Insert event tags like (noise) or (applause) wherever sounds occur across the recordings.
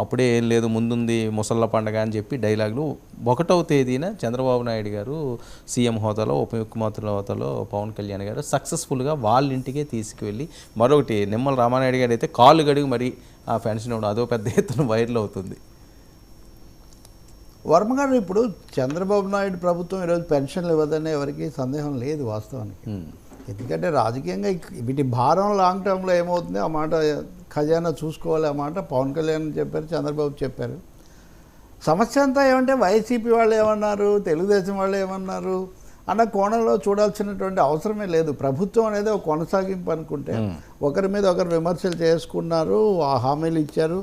అప్పుడే ఏం లేదు ముందుంది ముసళ్ళ పండగ అని చెప్పి డైలాగులు. ఒకటవ తేదీన చంద్రబాబు నాయుడు గారు సీఎం హోదాలో ఉప ముఖ్యమంత్రుల హోదాలో పవన్ కళ్యాణ్ గారు సక్సెస్ఫుల్గా వాళ్ళ ఇంటికే తీసుకువెళ్ళి మరొకటి నిమ్మల రామానాయుడు గారు అయితే కాళ్ళు గడిగి మరి ఆ పెన్షన్ ఇవ్వడం అదో పెద్ద ఎత్తున వైరల్ అవుతుంది. వర్మ గారు ఇప్పుడు చంద్రబాబు నాయుడు ప్రభుత్వం ఈరోజు పెన్షన్లు ఇవ్వదనే ఎవరికి సందేహం లేదు వాస్తవానికి. ఎందుకంటే రాజకీయంగా వీటి భారం లాంగ్ టర్మ్లో ఏమవుతుంది? ఆ మాట ఖజానా చూసుకోవాలి ఆ మాట పవన్ కళ్యాణ్ చెప్పారు చంద్రబాబు చెప్పారు. సమస్య అంతా ఏమంటే వైసీపీ వాళ్ళు ఏమన్నారు తెలుగుదేశం వాళ్ళు ఏమన్నారు అన్న కోణంలో చూడాల్సినటువంటి అవసరమే లేదు. ప్రభుత్వం అనేది ఒక కొనసాగింపు అనుకుంటే ఒకరి మీద ఒకరు విమర్శలు చేసుకున్నారు ఆ హామీలు ఇచ్చారు.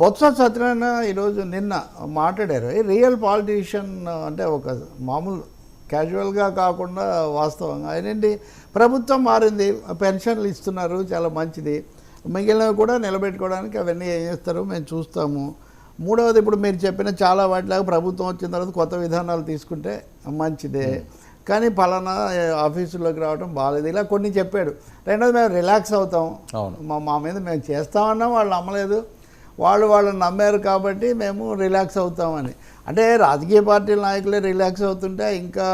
బొత్స సత్యనారాయణ ఈరోజు నిన్న మాట్లాడారు. ఏ రియల్ పాలిటీషియన్ అంటే ఒక మామూలు క్యాజువల్గా కాకుండా వాస్తవంగా. ఆయనండి ప్రభుత్వం మారింది. పెన్షన్లు ఇస్తున్నారు. చాలా మంచిది. మిగిలినవి కూడా నిలబెట్టుకోవడానికి అవన్నీ ఏం చేస్తారో? మేము చూస్తాము. మూడవది ఇప్పుడు మీరు చెప్పిన చాలా వాటిలాగా ప్రభుత్వం వచ్చిన తర్వాత కొత్త విధానాలు తీసుకుంటే మంచిదే. కానీ పలానా ఆఫీసుల్లోకి రావడం బాగాలేదు ఇలా కొన్ని చెప్పాడు. రెండోది మేము రిలాక్స్ అవుతాం. మా మీద మేము చేస్తామన్నా. వాళ్ళు నమ్మలేదు. వాళ్ళు వాళ్ళని నమ్మారు కాబట్టి మేము రిలాక్స్ అవుతామని. అంటే రాజకీయ పార్టీల నాయకులే రిలాక్స్ అవుతుంటే ఇంకా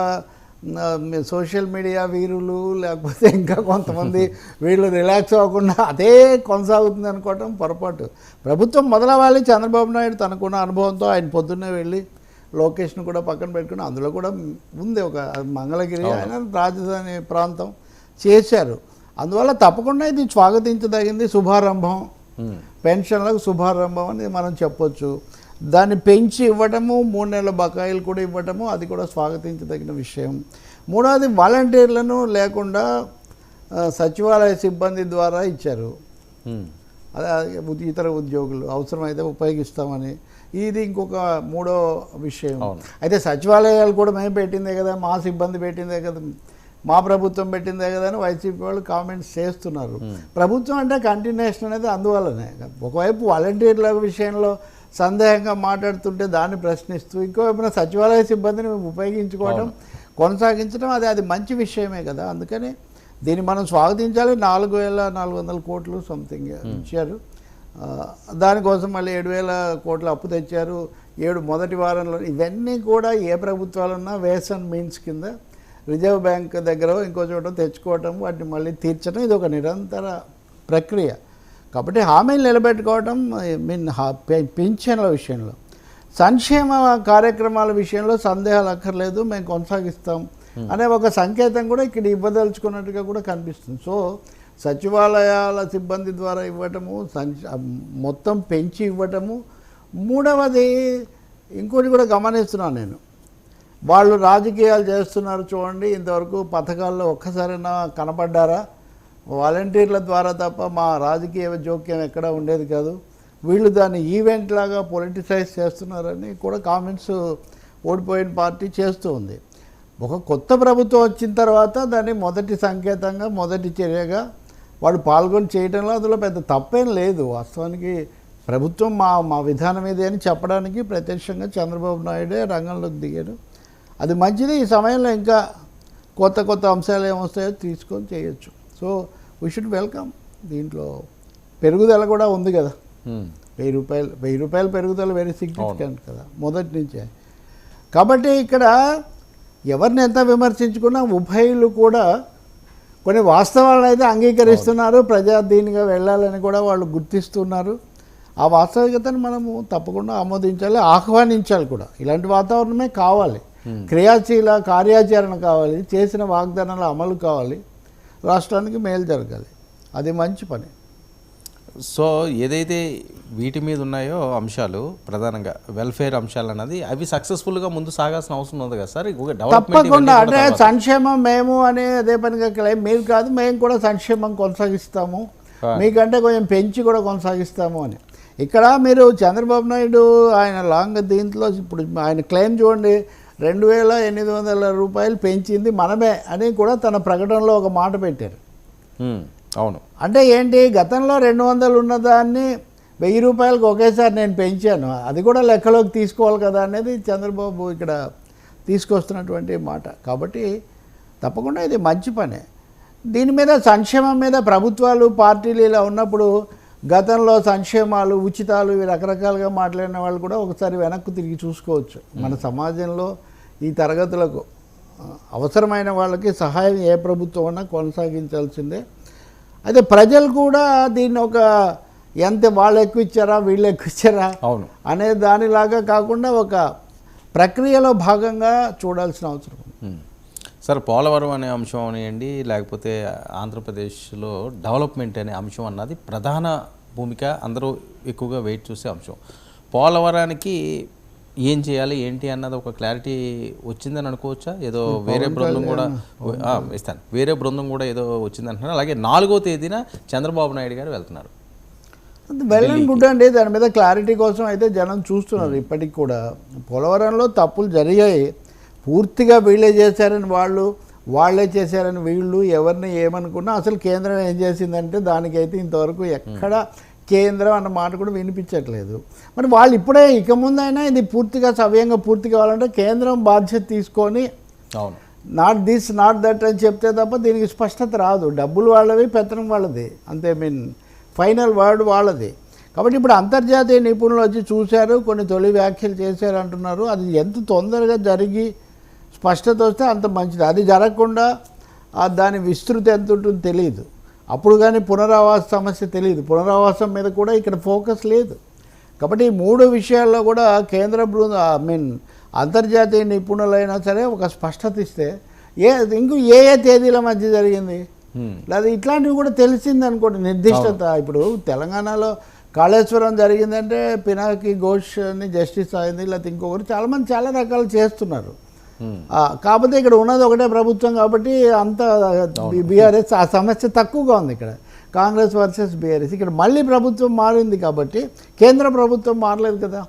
సోషల్ మీడియా వీరులు లేకపోతే ఇంకా కొంతమంది (laughs) వీళ్ళు రిలాక్స్ అవ్వకుండా అదే కొనసాగుతుంది అనుకోవటం పొరపాటు. ప్రభుత్వం మొదలవ్వాలి చంద్రబాబు నాయుడు తనకున్న అనుభవంతో ఆయన పొద్దున్నే వెళ్ళి లొకేషన్ కూడా పక్కన పెట్టుకుని అందులో కూడా ఉంది ఒక మంగళగిరి ఆయన రాజధాని ప్రాంతం చేశారు. అందువల్ల తప్పకుండా ఇది స్వాగతించదగింది శుభారంభం. పెన్షన్లకు శుభారంభం అని మనం చెప్పొచ్చు. దాన్ని పెంచి ఇవ్వటము మూడు నెలల బకాయిలు కూడా ఇవ్వటము అది కూడా స్వాగతించదగిన విషయం. మూడవది వాలంటీర్లను లేకుండా సచివాలయ సిబ్బంది ద్వారా ఇచ్చారు. అదే ఇతర ఉద్యోగులు అవసరమైతే ఉపయోగిస్తామని. ఇది ఇంకొక మూడో విషయం. అయితే సచివాలయాలు కూడా మేము పెట్టిందే కదా మా సిబ్బంది పెట్టిందే కదా. మా ప్రభుత్వం పెట్టిందే కదా అని వైసీపీ వాళ్ళు కామెంట్స్ చేస్తున్నారు. ప్రభుత్వం అంటే కంటిన్యూషన్ అనేది అందువల్లనే. ఒకవైపు వాలంటీర్ల విషయంలో సందేహంగా మాట్లాడుతుంటే దాన్ని ప్రశ్నిస్తూ ఇంకోవైపున సచివాలయ సిబ్బందిని ఉపయోగించుకోవడం కొనసాగించడం అది అది మంచి విషయమే కదా. అందుకని దీన్ని మనం స్వాగతించాలి. నాలుగు వేల నాలుగు వందల కోట్లు సంథింగ్ ఇచ్చారు. ఆ, దానికోసం మళ్ళీ ఏడు వేల కోట్ల అప్పు తెచ్చారు. ఏడు మొదటి వారంలో ఇవన్నీ కూడా ఏ ప్రభుత్వాలున్నా వేస్ అండ్ మీన్స్ కింద రిజర్వ్ బ్యాంక్ దగ్గర ఇంకో చోట తెచ్చుకోవటం వాటిని మళ్ళీ తీర్చడం ఇది ఒక నిరంతర ప్రక్రియ. కాబట్టి హామీలు నిలబెట్టుకోవటం మీన్ పింఛన్ల విషయంలో. సంక్షేమ కార్యక్రమాల విషయంలో సందేహాలు అక్కర్లేదు మేము కొనసాగిస్తాం అనే ఒక సంకేతం కూడా ఇక్కడ ఇవ్వదలుచుకున్నట్టుగా కూడా కనిపిస్తుంది. సో సచివాలయాల సిబ్బంది ద్వారా ఇవ్వటము మొత్తం పెంచి ఇవ్వటము మూడవది ఇంకోటి కూడా గమనిస్తున్నాను నేను. వాళ్ళు రాజకీయాలు చేస్తున్నారు చూడండి ఇంతవరకు పథకాల్లో ఒక్కసారైనా కనపడ్డారా? వాలంటీర్ల ద్వారా తప్ప మా రాజకీయ జోక్యం ఎక్కడ ఉండేది కాదు. వీళ్ళు దాన్ని ఈవెంట్ లాగా పొలిటిసైజ్ చేస్తున్నారని కూడా కామెంట్స్ ఓడిపోయిన పార్టీ చేస్తూ ఉంది. ఒక కొత్త ప్రభుత్వం వచ్చిన తర్వాత దాన్ని మొదటి సంకేతంగా మొదటి చర్యగా వాడు పాల్గొని చేయడంలో అందులో పెద్ద తప్పేం లేదు. వాస్తవానికి ప్రభుత్వం మా మా విధానం ఇదే అని చెప్పడానికి ప్రత్యక్షంగా చంద్రబాబు నాయుడే రంగంలోకి దిగాడు. అది మంచిది. ఈ సమయంలో ఇంకా కొత్త కొత్త అంశాలు ఏమొస్తాయో తీసుకొని చేయొచ్చు. సో వీ షుడ్ వెల్కమ్ దీంట్లో పెరుగుదల కూడా ఉంది కదా. హ్మ్. వెయ్యి రూపాయలు వెయ్యి రూపాయల పెరుగుదల వెరీ సిగ్నిఫికెంట్ కదా. మొదటి నుంచే. కాబట్టి ఇక్కడ ఎవరిని ఎంత విమర్శించుకున్నా ఉభయులు కూడా కొన్ని వాస్తవాలను అయితే అంగీకరిస్తున్నారు. ప్రజాధీనిగా వెళ్ళాలని కూడా వాళ్ళు గుర్తిస్తున్నారు. ఆ వాస్తవికతను మనము తప్పకుండా ఆమోదించాలి ఆహ్వానించాలి కూడా. ఇలాంటి వాతావరణమే కావాలి. క్రియాశీల కార్యాచరణ కావాలి చేసిన వాగ్దానాల అమలు కావాలి రాష్ట్రానికి మేలు జరగాలి. అది మంచి పని. సో ఏదైతే వీటి మీద ఉన్నాయో అంశాలు ప్రధానంగా వెల్ఫేర్ అంశాలు అన్నది అవి సక్సెస్ఫుల్గా ముందు సాగాల్సిన అవసరం ఉంది కదా సార్? తప్పకుండా. అంటే సంక్షేమం మేము అనే అదే పనిగా క్లెయిమ్ మీరు కాదు మేము కూడా సంక్షేమం కొనసాగిస్తాము. మీకంటే కొంచెం పెంచి కూడా కొనసాగిస్తాము అని. ఇక్కడ మీరు చంద్రబాబు నాయుడు ఆయన లాంగ్ దీంట్లో ఇప్పుడు ఆయన క్లెయిమ్ చూడండి. రెండు వేల ఎనిమిది వందల రూపాయలు పెంచింది మనమే అని కూడా తన ప్రకటనలో ఒక మాట పెట్టారు. అవును. అంటే ఏంటి గతంలో రెండు వందలు ఉన్నదాన్ని వెయ్యి రూపాయలకు ఒకేసారి నేను పెంచాను. అది కూడా లెక్కలోకి తీసుకోవాలి కదా అనేది చంద్రబాబు ఇక్కడ తీసుకొస్తున్నటువంటి మాట. కాబట్టి తప్పకుండా ఇది మంచి పనే. దీని మీద సంక్షేమం మీద ప్రభుత్వాలు పార్టీలు ఇలా ఉన్నప్పుడు గతంలో సంక్షేమాలు ఉచితాలు ఇవి రకరకాలుగా మాట్లాడిన వాళ్ళు కూడా ఒకసారి వెనక్కు తిరిగి చూసుకోవచ్చు. మన సమాజంలో ఈ తరగతులకు అవసరమైన వాళ్ళకి సహాయం ఏ ప్రభుత్వం అన్నా కొనసాగించాల్సిందే. అయితే ప్రజలు కూడా దీన్ని ఒక ఎంత వాళ్ళు ఎక్కువ ఇచ్చారా వీళ్ళు ఎక్కువ ఇచ్చారా అవును. అనే దానిలాగా కాకుండా ఒక ప్రక్రియలో భాగంగా చూడాల్సిన అవసరం. సార్ పోలవరం అనే అంశం అవనివ్వండి లేకపోతే ఆంధ్రప్రదేశ్లో డెవలప్మెంట్ అనే అంశం అన్నది ప్రధాన భూమిక అందరూ ఎక్కువగా వెయిట్ చూసే అంశం. పోలవరానికి ఏం చేయాలి ఏంటి అన్నది ఒక క్లారిటీ వచ్చిందని అనుకోవచ్చా? ఏదో వేరే బృందం కూడా ఇస్తాను. వేరే బృందం కూడా ఏదో వచ్చింది అంటున్నారు. అలాగే నాలుగో తేదీన చంద్రబాబు నాయుడు గారు వెళ్తున్నారు. అండ్ గుడ్ అండి. దాని మీద క్లారిటీ కోసం అయితే జనం చూస్తున్నారు ఇప్పటికి కూడా. పోలవరంలో తప్పులు జరిగాయి. పూర్తిగా వీళ్ళే చేశారని వాళ్ళు వాళ్ళే చేశారని వీళ్ళు ఎవరిని ఏమనుకున్నా అసలు కేంద్రం ఏం చేసిందంటే దానికైతే ఇంతవరకు ఎక్కడ కేంద్రం అన్న మాట కూడా వినిపించట్లేదు. మరి వాళ్ళు ఇప్పుడే ఇక ముందైనా ఇది పూర్తిగా సవ్యంగా పూర్తి కావాలంటే కేంద్రం బాధ్యత తీసుకొని అవును. నాట్ దిస్ నాట్ దట్ అని చెప్తే తప్ప దీనికి స్పష్టత రాదు. డబ్బులు వాళ్ళవి పెత్తనం వాళ్ళది. అంతే మీన్ ఫైనల్ వర్డ్ వాళ్ళది. కాబట్టి ఇప్పుడు అంతర్జాతీయ నిపుణులు వచ్చి చూశారు కొన్ని తొలి వ్యాఖ్యలు చేశారు అంటున్నారు. అది ఎంత తొందరగా జరిగి స్పష్టత వస్తే అంత మంచిది. అది జరగకుండా దాని విస్తృతి ఎంత ఉంటుందో తెలియదు. అప్పుడు కానీ పునరావాస సమస్య తెలియదు. పునరావాసం మీద కూడా ఇక్కడ ఫోకస్ లేదు. కాబట్టి ఈ మూడు విషయాల్లో కూడా కేంద్ర బృంద ఐ మీన్ అంతర్జాతీయ నిపుణులైనా సరే ఒక స్పష్టత ఇస్తే ఏ ఇంకో ఏ ఏ తేదీల మధ్య జరిగింది. లేదా ఇట్లాంటివి కూడా తెలిసింది అనుకోండి నిర్దిష్టత. ఇప్పుడు తెలంగాణలో కాళేశ్వరం జరిగిందంటే పినాకి ఘోష్ని జస్టిస్ అయింది లేకపోతే ఇంకొకటి చాలామంది చాలా రకాలు చేస్తున్నారు. కాకపోతే ఇక్కడ ఉన్నది ఒకటే ప్రభుత్వం కాబట్టి అంత బీఆర్ఎస్ ఆ సమస్య తక్కువగా ఉంది ఇక్కడ. కాంగ్రెస్ వర్సెస్ బీఆర్ఎస్. ఇక్కడ మళ్ళీ ప్రభుత్వం మారింది కాబట్టి కేంద్ర ప్రభుత్వం మారలేదు కదా.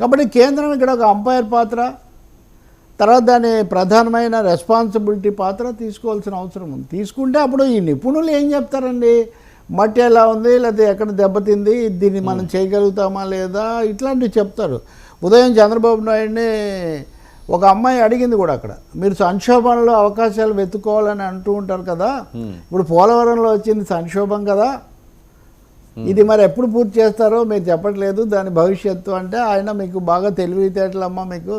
కాబట్టి కేంద్రం ఇక్కడ ఒక అంపైర్ పాత్ర తర్వాత దాని ప్రధానమైన రెస్పాన్సిబిలిటీ పాత్ర తీసుకోవాల్సిన అవసరం ఉంది. తీసుకుంటే అప్పుడు ఈ నిపుణులు ఏం చెప్తారండి? మట్టి ఎలా ఉంది? లేకపోతే ఎక్కడ దెబ్బతింది దీన్ని మనం చేయగలుగుతామా లేదా? ఇట్లాంటివి చెప్తారు. ఉదయం చంద్రబాబు నాయుడిని ఒక అమ్మాయి అడిగింది కూడా అక్కడ మీరు సంక్షోభంలో అవకాశాలు వెతుక్కోవాలని అంటూ ఉంటారు కదా. ఇప్పుడు పోలవరంలో వచ్చింది సంక్షోభం కదా ఇది మరి ఎప్పుడు పూర్తి చేస్తారో మీరు చెప్పట్లేదు దాని భవిష్యత్తు అంటే ఆయన మీకు బాగా తెలివితేటలమ్మా మీకు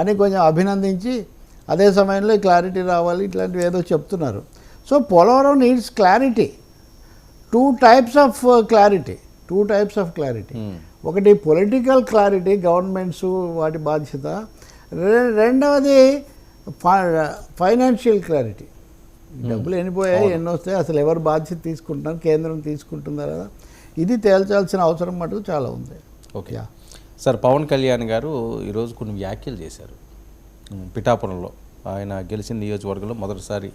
అని కొంచెం అభినందించి అదే సమయంలో క్లారిటీ రావాలి ఇట్లాంటివి ఏదో చెప్తున్నారు. So Polavaram needs clarity. Two types of clarity two types of clarity. ఒకటి పొలిటికల్ క్లారిటీ గవర్నమెంట్స్ వాటి బాధ్యత. రెండవది ఫైనాన్షియల్ క్లారిటీ. డబ్బులు ఎన్నిపోయాయి ఎన్ని వస్తాయి అసలు ఎవరు బాధ్యత తీసుకుంటున్నారు కేంద్రం తీసుకుంటుందా కదా ఇది తేల్చాల్సిన అవసరం మటుకు చాలా ఉంది. ఓకే. సార్ పవన్ కళ్యాణ్ గారు ఈరోజు కొన్ని వ్యాఖ్యలు చేశారు. పిఠాపురంలో. ఆయన గెలిచిన నియోజకవర్గంలో మొదటిసారి